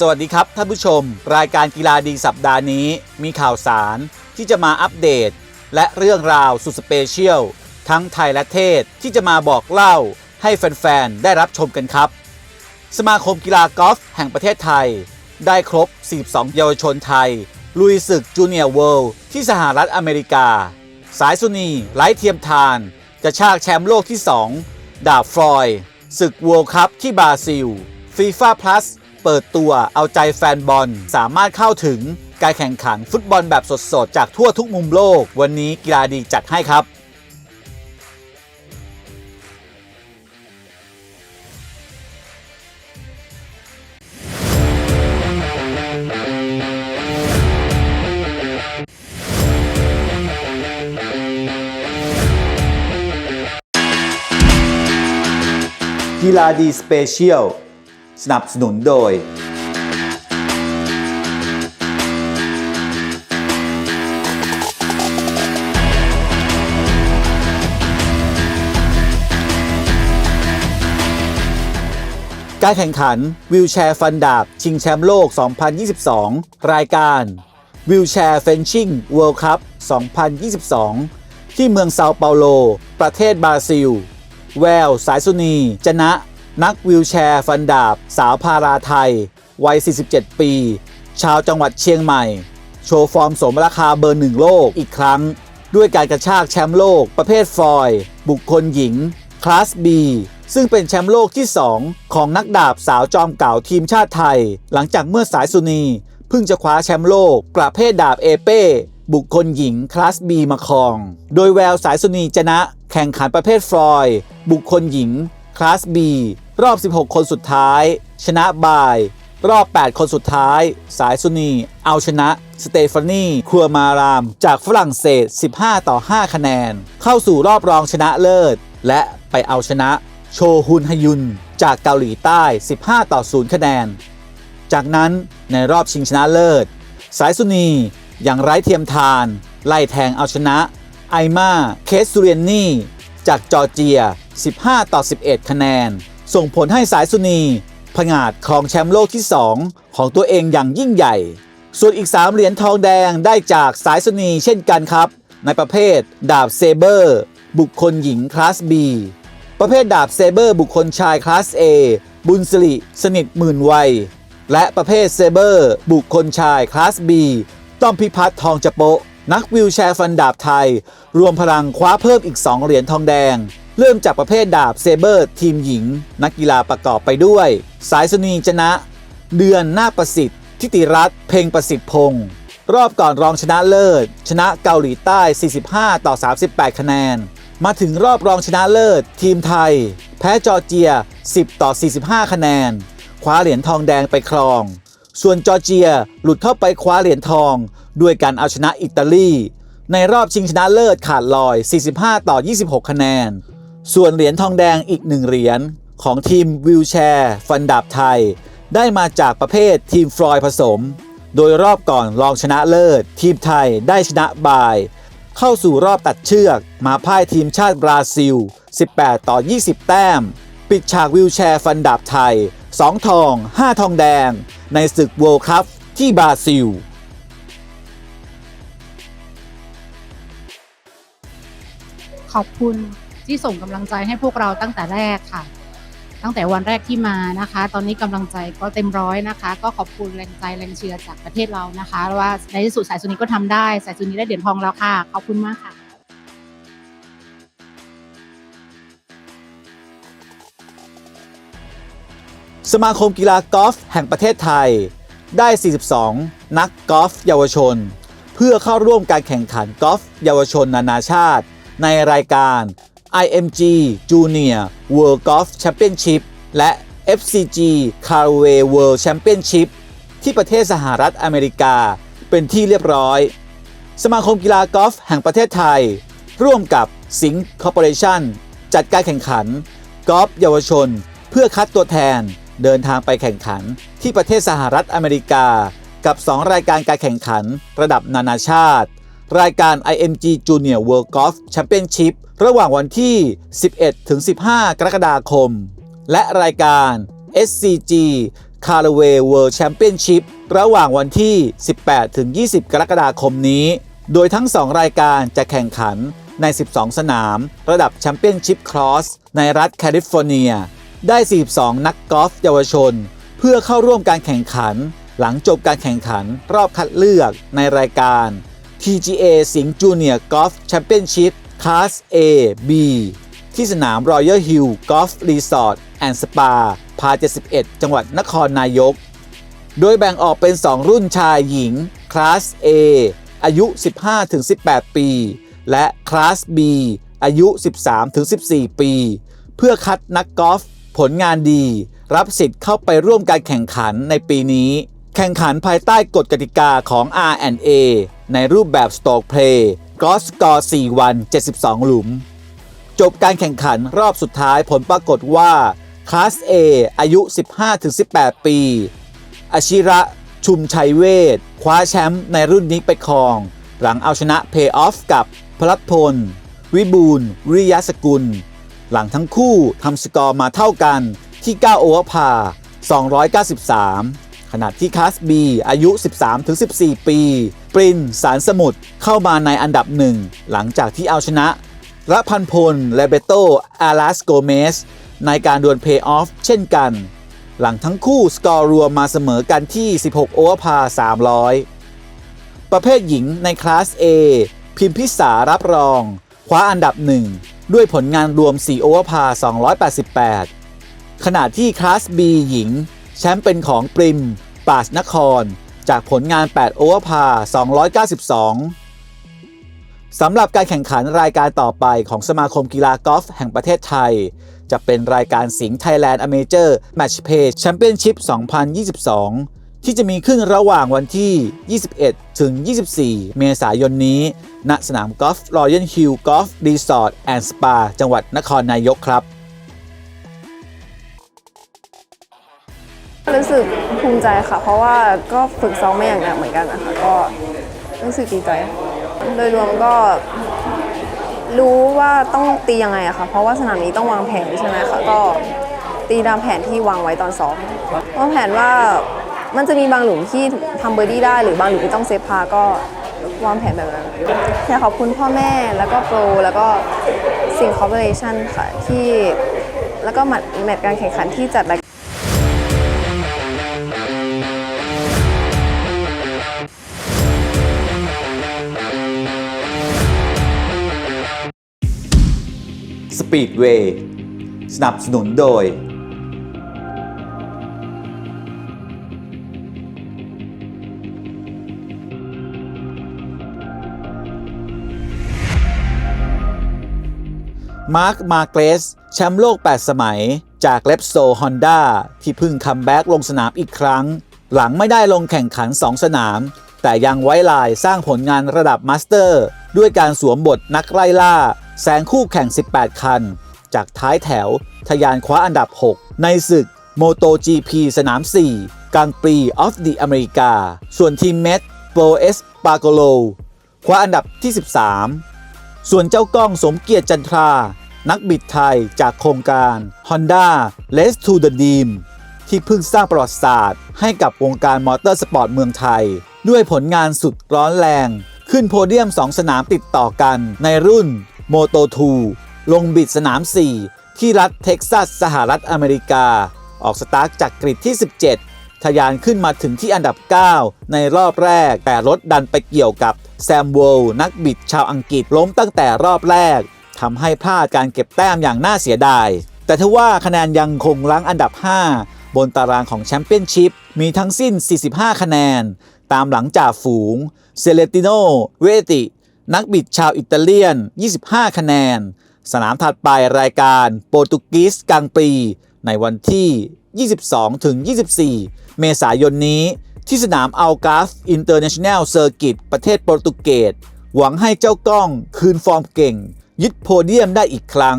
สวัสดีครับท่านผู้ชม รายการกีฬาดีสัปดาห์นี้ มีข่าวสารที่จะมาอัปเดต และเรื่องราวสุดสเปเชียลทั้งไทยและเทศที่จะมาบอกเล่าให้แฟน ๆ ได้รับชมกันครับ สมาคมกีฬากอล์ฟแห่งประเทศไทย ได้ครบ 42 เยาวชนไทย ลุยศึกจูเนียร์เวิลด์ที่สหรัฐอเมริกา สายสุนีไร้เทียมทานกระชากแชมป์โลกที่ 2 ดาบฟลอย ศึก World Cup ที่บราซิลฟีฟ่าพลัส เปิดตัวเอาใจแฟนบอล สามารถเข้าถึงการแข่งขันฟุตบอลแบบสดๆ จากทั่วทุกมุมโลก วันนี้กีฬาดีจัดให้ครับกีฬาดีสเปเชียล สนับสนุนโดย การแข่งขันวิวแชร์ฟันดาบ ชิงแชมป์โลก 2022 รายการวิวแชร์เฟนชิ่งเวิลด์คัพ 2022 ที่เมืองเซาเปาโล ประเทศบราซิล แวว สายสุนี จนะ นักวิวแชร์ฟันดาบ สาวพาราไทย วัย 47 ปี ชาวจังหวัดเชียงใหม่ โชว์ฟอร์มสมราคาเบอร์หนึ่งโลกอีกครั้ง ด้วยการกระชากแชมป์โลกประเภทฟอยล์บุคคลหญิง คลาส B ซึ่งเป็นแชมป์โลกที่ 2 ของนักดาบสาวจอมเก่าทีมชาติไทย หลังจากเมื่อสายสุนีเพิ่งจะคว้าแชมป์โลก ประเภทดาบเอเป้บุคคลหญิงคลาส B มาครอง โดยแววสายสุนีชนะ แข่งขันประเภทฟลอยด์บุคคลหญิง คลาส B รอบ 16 คนสุดท้าย ชนะบาย รอบ 8 คนสุดท้าย สายสุนี เอาชนะ สเตฟานีครัวมาราม จากฝรั่งเศส 15 ต่อ 5 คะแนน เข้าสู่รอบรองชนะเลิศ และไปเอาชนะโชฮุนฮยุน จากเกาหลีใต้ 15 ต่อ 0 คะแนน จากนั้นในรอบชิงชนะเลิศ สายสุนีอย่างไร้เทียมทาน ไล่แทงเอาชนะ ไอมาเคสซูเรียนนี่ จากจอร์เจีย 15 ต่อ 11 คะแนน ส่งผลให้สายสุนีผงาดครองแชมป์โลกที่ 2 ของตัวเองอย่างยิ่งใหญ่ ส่วนอีก 3 เหรียญทองแดงได้จากสายสุนีเช่นกันครับ ในประเภท ดาบเซเบอร์ บุคคลหญิงคลาส B ประเภทดาบเซเบอร์ บุคคลชายคลาส A บุญสิริสนิทหมื่นวัย และประเภทเซเบอร์ บุคคลชายคลาส B ต้อมพิพัฒน์ทองจะโปะนักวิวแชร์ฟันดาบไทย รวมพลังคว้าเพิ่มอีก 2 เหรียญทองแดง เริ่มจากประเภทดาบเซเบอร์ทีมหญิง นักกีฬาประกอบไปด้วย สายสุนีชนะ เดือนหน้าประสิทธิ์ ทิติรัตน์เพ่งประสิทธิ์พงศ์รอบก่อนรองชนะเลิศ ชนะเกาหลีใต้ 45 ต่อ 38 คะแนน มาถึงรอบรองชนะเลิศ ทีมไทย แพ้จอร์เจีย 10 ต่อ 45 คะแนน คว้าเหรียญทองแดงไปครอง ส่วนจอร์เจียหลุดเข้าไปคว้าเหรียญทอง ด้วยการเอาชนะอิตาลี ในรอบชิงชนะเลิศขาดลอย 45 ต่อ 26 คะแนน ส่วนเหรียญทองแดงอีกหนึ่งเหรียญของทีมวิวแชร์ฟันดาบไทย ได้มาจากประเภททีมฟลอยผสม โดยรอบก่อนรองชนะเลิศ ทีมไทยได้ชนะบาย เข้าสู่รอบตัดเชือกมาพ่ายทีมชาติบราซิล 18 ต่อ 20 แต้ม ปิดฉากวิวแชร์ฟันดาบไทย 2 ทอง 5 ทองแดง ในศึก World Cup ที่บราซิลขอบคุณ ที่ส่งกำลังใจให้พวกเราตั้งแต่แรกค่ะ ตั้งแต่วันแรกที่มานะคะ ตอนนี้กำลังใจก็เต็มร้อยนะคะ ก็ขอบคุณแรงใจแรงเชียร์จากประเทศเรานะคะ ว่าในที่สุดสายสุนีก็ทำได้สายสุนีได้เหรียญทองแล้วค่ะขอบคุณมากค่ะสมาคมกีฬากอล์ฟแห่งประเทศไทย ได้ 42 นักกอล์ฟเยาวชน เพื่อเข้าร่วมการแข่งขันกอล์ฟเยาวชนนานาชาติ ในรายการ IMG Junior World Golf Championship และ FCG Caraway World Championship ที่ประเทศสหรัฐอเมริกา เป็นที่เรียบร้อย สมาคมกีฬากอล์ฟแห่งประเทศไทย ร่วมกับสิงห์คอร์ปอเรชั่นจัดการแข่งขันกอล์ฟเยาวชน เพื่อคัดตัวแทนเดินทางไปแข่งขันที่ประเทศสหรัฐอเมริกา กับ 2 รายการการแข่งขันระดับนานาชาติ รายการ IMG Junior World Golf Championship ระหว่างวันที่ 11 ถึง 15 กรกฎาคม และรายการ SCG Caraway World Championship ระหว่างวันที่ 18 ถึง 20 กรกฎาคมนี้ โดยทั้ง 2 รายการจะแข่งขันใน 12 สนาม ระดับแชมเปี้ยนชิพครอสในรัฐแคลิฟอร์เนีย ได้ 42 นักกอล์ฟเยาวชน เพื่อเข้าร่วมการแข่งขัน หลังจบการแข่งขันรอบคัดเลือกในรายการ PGA สิงห์จูเนียร์กอล์ฟแชมเปี้ยนชิพคลาส A B ที่สนาม Royal Hill Golf Resort and Spa พา 71 จังหวัดนครนายก โดยแบ่งออกเป็น 2 รุ่นชายหญิง คลาส A อายุ 15-18 ปี และคลาส B อายุ 13-14 ปี เพื่อคัดนักกอล์ฟผลงานดี รับสิทธิ์เข้าไปร่วมการแข่งขันในปีนี้ แข่งขันภายใต้กฎกติกาของ R&A ในรูปแบบ Stroke Play กอล์ฟสกอร์4วัน 72 หลุม จบการแข่งขันรอบสุดท้ายผลปรากฏว่าคลาส A อายุ 15-18 ปี อาชิระชุมชัยเวท คว้าแชมป์ในรุ่นนี้ไปครอง หลังเอาชนะเพย์ออฟกับพลัดพล วิบูลวิริยสกุล หลังทั้งคู่ทำสกอร์มาเท่ากันที่ 9 โอเวอร์พาร์293 ขณะที่คลาส B อายุ 13-14 ปี ปรินสารสมุทรเข้ามาในอันดับหนึ่งหลังจากที่เอาชนะระพันพลและเบโตอาลาสโกเมสในการดวลเพย์ออฟเช่นกัน หลังทั้งคู่สกอร์รวมมาเสมอกันที่ 16 โอเวอร์พา 300 ประเภทหญิงในคลาส A พิมพิสารับรอง คว้าอันดับหนึ่งด้วยผลงานรวม 4 โอเวอร์พา 288 ขณะที่คลาส B หญิง แชมป์เป็นของปริมปาชนคร จากผลงาน 8 โอเวอร์พา 292 สำหรับการแข่งขันรายการต่อไปของสมาคมกีฬากอล์ฟแห่งประเทศไทย จะเป็นรายการสิงห์ไทยแลนด์อเมเจอร์แมตช์เพย์แชมเปี้ยนชิพ 2022ที่จะมีขึ้นระหว่างวันที่ 21 ถึง 24 เมษายนนี้ ณ สนามกอล์ฟรอยัลฮิลล์กอล์ฟรีสอร์ทแอนด์สปา จังหวัดนครนายกครับ รู้สึกภูมิใจค่ะ เพราะว่าก็ฝึกซ้อมมาอย่างหนักเหมือนกันนะคะก็รู้สึกดีใจ โดยรวมก็รู้ว่าต้องตียังไงอะค่ะ เพราะว่าสนามนี้ต้องวางแผนใช่ไหมคะก็ตีตามแผนที่วางไว้ตอนซ้อมวางแผนว่ามันจะมีบางหลุมที่ทำเบอร์ดี้ได้ หรือบางหลุมที่ต้องเซฟพาก็วางแผนแบบนั้นอยากขอบคุณพ่อแม่แล้วก็โปร แล้วก็สิ่งคอร์ปอเรชั่นค่ะที่ แล้วก็แมตช์แมตช์การแข่งขันที่จัดราย ปีดเวย์สนับสนุนโดย มาร์ค มาเกรส แชมป์โลก 8 สมัย จากเลปโซฮอนด้าที่เพิ่งคัมแบ็กลงสนามอีกครั้ง หลังไม่ได้ลงแข่งขัน 2 สนาม แต่ยังไว้ลายสร้างผลงานระดับมาสเตอร์ ด้วยการสวมบทนักไล่ล่า แซงคู่แข่ง 18 คัน จากท้ายแถวทะยานคว้าอันดับ 6 ในศึก MotoGP สนาม 4 กลางปีออฟดีอเมริกา ส่วนทีมเมทโปรเอสปาโกโลคว้าอันดับที่ 13 ส่วนเจ้าก้องสมเกียรติจันทรา นักบิดไทยจากโครงการ Honda Race to the Dream ที่เพิ่งสร้างประวัติศาสตร์ ให้กับวงการมอเตอร์สปอร์ตเมืองไทย ด้วยผลงานสุดร้อนแรง ขึ้นโพเดียม 2 สนามติดต่อกันในรุ่น Moto 2ลงบิดสนาม 4 ที่รัฐเท็กซัสสหรัฐอเมริกา ออกสตาร์ทจากกริดที่ 17 ทะยานขึ้นมาถึงที่อันดับ 9 ในรอบแรก แต่รถดันไปเกี่ยวกับแซมโวลนักบิดชาวอังกฤษล้มตั้งแต่รอบแรกทำให้พลาดการเก็บแต้มอย่างน่าเสียดาย แต่ทว่าคะแนนยังคงรั้งอันดับ 5 บนตารางของแชมเปี้ยนชิพมีทั้งสิ้น 45 คะแนน ตามหลังจากฝูงเซเลติโน เวติ นักบิดชาวอิตาเลียน 25 คะแนน สนามถัดไปรายการโปรตุกีสกลางปี ในวันที่ 22-24 เมษายนนี้ ที่สนามอัลกาฟอินเตอร์เนชั่นแนลเซอร์กิตประเทศโปรตุเกส หวังให้เจ้ากล้องคืนฟอร์มเก่ง ยึดโพเดียมได้อีกครั้ง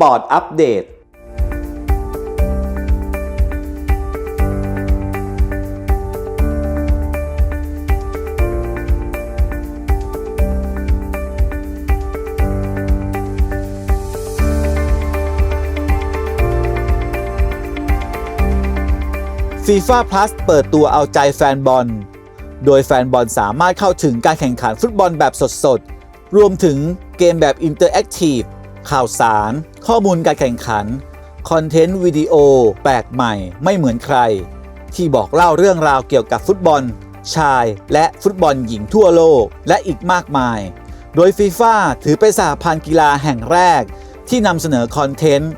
ปอร์ตอัปเดต FIFA Plus เปิดตัวเอาใจแฟนบอล โดยแฟนบอลสามารถเข้าถึงการแข่งขันฟุตบอลแบบสดๆ รวมถึงเกมแบบอินเตอร์แอคทีฟ ข่าวสาร ข้อมูลการแข่งขัน คอนเทนต์วิดีโอแปลกใหม่ไม่เหมือนใคร ที่บอกเล่าเรื่องราวเกี่ยวกับฟุตบอล ชายและฟุตบอลหญิงทั่วโลกและอีกมากมาย โดยฟีฟ่าถือเป็นสหพันธ์กีฬาแห่งแรก ที่นำเสนอคอนเทนต์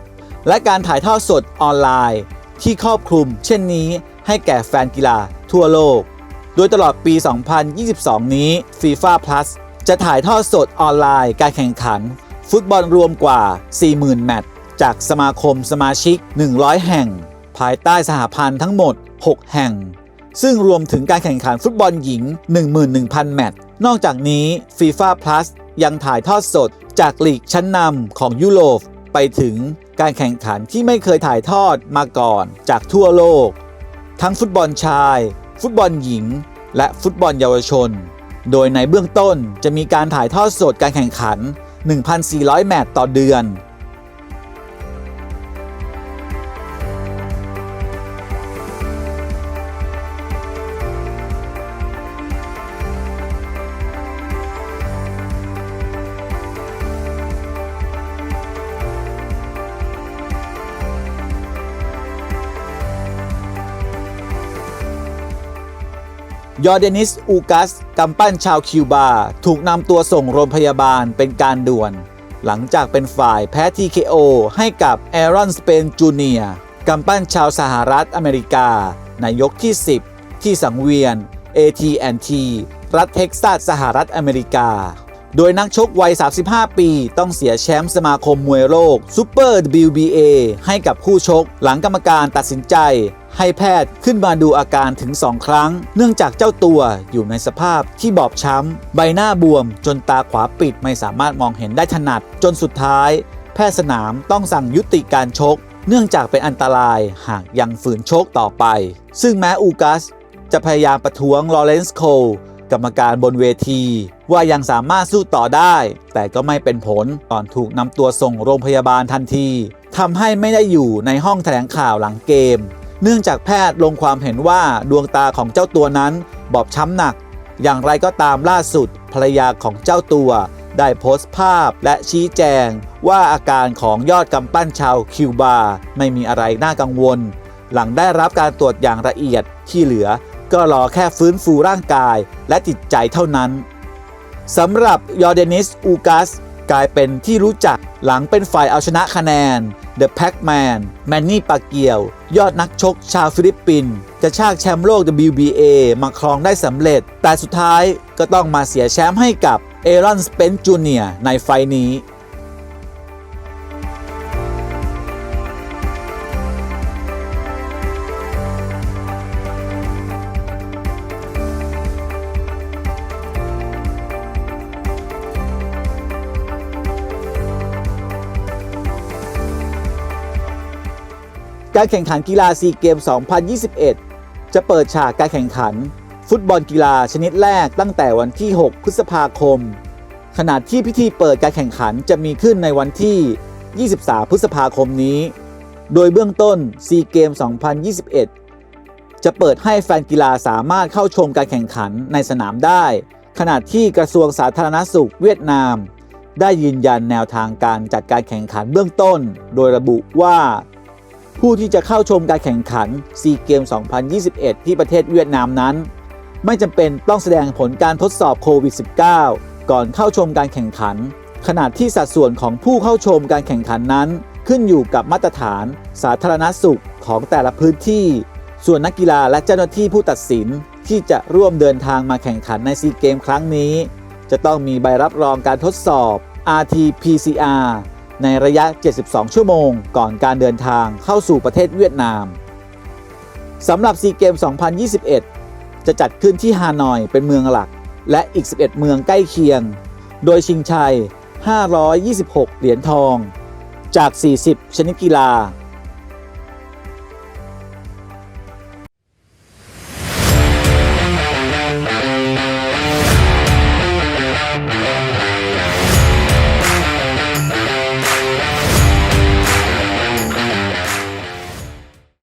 และการถ่ายทอดสดออนไลน์ ที่ครอบคลุม เช่นนี้ให้แก่แฟนกีฬาทั่วโลก โดยตลอดปี 2022 นี้ FIFA Plus จะถ่ายทอดสดออนไลน์การแข่งขัน ฟุตบอลรวมกว่า 40,000 แมตช์จากสมาคมสมาชิก 100 แห่ง ภายใต้สหพันธ์ทั้งหมด 6 แห่ง ซึ่งรวมถึงการแข่งขันฟุตบอลหญิง 11,000 แมตช์นอกจากนี้ FIFA Plus ยังถ่ายทอดสดจากลีกชั้นนำของยุโรปไปถึงการแข่งขันที่ไม่เคยถ่ายทอดมาก่อนจากทั่วโลก ทั้งฟุตบอลชาย ฟุตบอลหญิง และฟุตบอลเยาวชน โดยในเบื้องต้นจะมีการถ่ายทอดสดการแข่งขัน 1,400 แมตต์ต่อเดือน ยอร์เดนิสอูกัสกำปั้นชาวคิวบา ถูกนำตัวส่งโรงพยาบาลเป็นการด่วน หลังจากเป็นฝ่ายแพ้ TKO ให้กับแอรอนสเปนจูเนียกำปั้นชาวสหรัฐอเมริกา ในยกที่ 10 ที่สังเวียน AT&T รัฐเท็กซัสสหรัฐอเมริกา โดยนักชกวัย 35 ปี ต้องเสียแชมป์สมาคมมวยโลกซูเปอร์ WBA ให้กับคู่ชก หลังกรรมการตัดสินใจ ให้แพทย์ขึ้นมาดูอาการถึง 2 ครั้ง เนื่องจากเจ้าตัวอยู่ในสภาพที่บอบช้ำ ใบหน้าบวม จนตาขวาปิดไม่สามารถมองเห็นได้ถนัด จนสุดท้าย แพทย์สนามต้องสั่งยุติการชก เนื่องจากเป็นอันตรายหากยังฝืนชกต่อไป ซึ่งแม้อูกัสจะพยายามประท้วงลอเรนซ์โคล กรรมการบนเวที ว่ายังสามารถสู้ต่อได้ แต่ก็ไม่เป็นผลก่อนถูกนำตัวส่งโรงพยาบาลทันทีทำให้ไม่ได้อยู่ในห้องแถลงข่าวหลังเกม เนื่องจากแพทย์ลงความเห็นว่าดวงตาของเจ้าตัวนั้น บอบช้ำหนัก อย่างไรก็ตามล่าสุด ภรรยาของเจ้าตัวได้โพสต์ภาพและชี้แจง ว่าอาการของยอดกำปั้นชาวคิวบา ไม่มีอะไรน่ากังวล หลังได้รับการตรวจอย่างละเอียดที่เหลือ ก็รอแค่ฟื้นฟูร่างกายและจิตใจเท่านั้นสำหรับยอร์เดนิสอูกัสกลายเป็นที่รู้จักหลังเป็นฝ่ายเอาชนะคะแนน The Pac-Man แมนนี่ปาเกียว ยอดนักชกชาวฟิลิปปินส์กระชากแชมป์โลก WBA มาครองได้สำเร็จ แต่สุดท้ายก็ต้องมาเสียแชมป์ให้กับเอรอนสเปนจูเนียในไฟล์นี้ การแข่งขันกีฬาซีเกม 2021 จะเปิดฉากการแข่งขัน ฟุตบอลกีฬาชนิดแรกตั้งแต่วันที่ 6 พฤษภาคม ขณะที่พิธีเปิดการแข่งขันจะมีขึ้นในวันที่ 23 พฤษภาคมนี้ โดยเบื้องต้นซีเกม 2021 จะเปิดให้แฟนกีฬาสามารถเข้าชมการแข่งขันในสนามได้ ขณะที่กระทรวงสาธารณสุขเวียดนาม ได้ยืนยันแนวทางการจัดการแข่งขันเบื้องต้น โดยระบุว่า ผู้ที่จะเข้าชมการแข่งขันซีเกม 2021 ที่ประเทศเวียดนามนั้น ไม่จำเป็นต้องแสดงผลการทดสอบโควิด -19 ก่อนเข้าชมการแข่งขัน ขณะที่สัดส่วนของผู้เข้าชมการแข่งขันนั้น ขึ้นอยู่กับมาตรฐาน สาธารณสุขของแต่ละพื้นที่ ส่วนนักกีฬาและเจ้าหน้าที่ผู้ตัดสินที่จะร่วมเดินทางมาแข่งขันในซีเกมครั้งนี้ จะต้องมีใบรับรองการทดสอบ RT-PCR ในระยะ 72 ชั่วโมง ก่อนการเดินทางเข้าสู่ประเทศเวียดนามสำหรับซีเกม 2021 จะจัดขึ้นที่ฮานอยเป็นเมืองหลัก และอีก 11 เมืองใกล้เคียง โดยชิงชัย 526 เหรียญทอง จาก 40 ชนิดกีฬา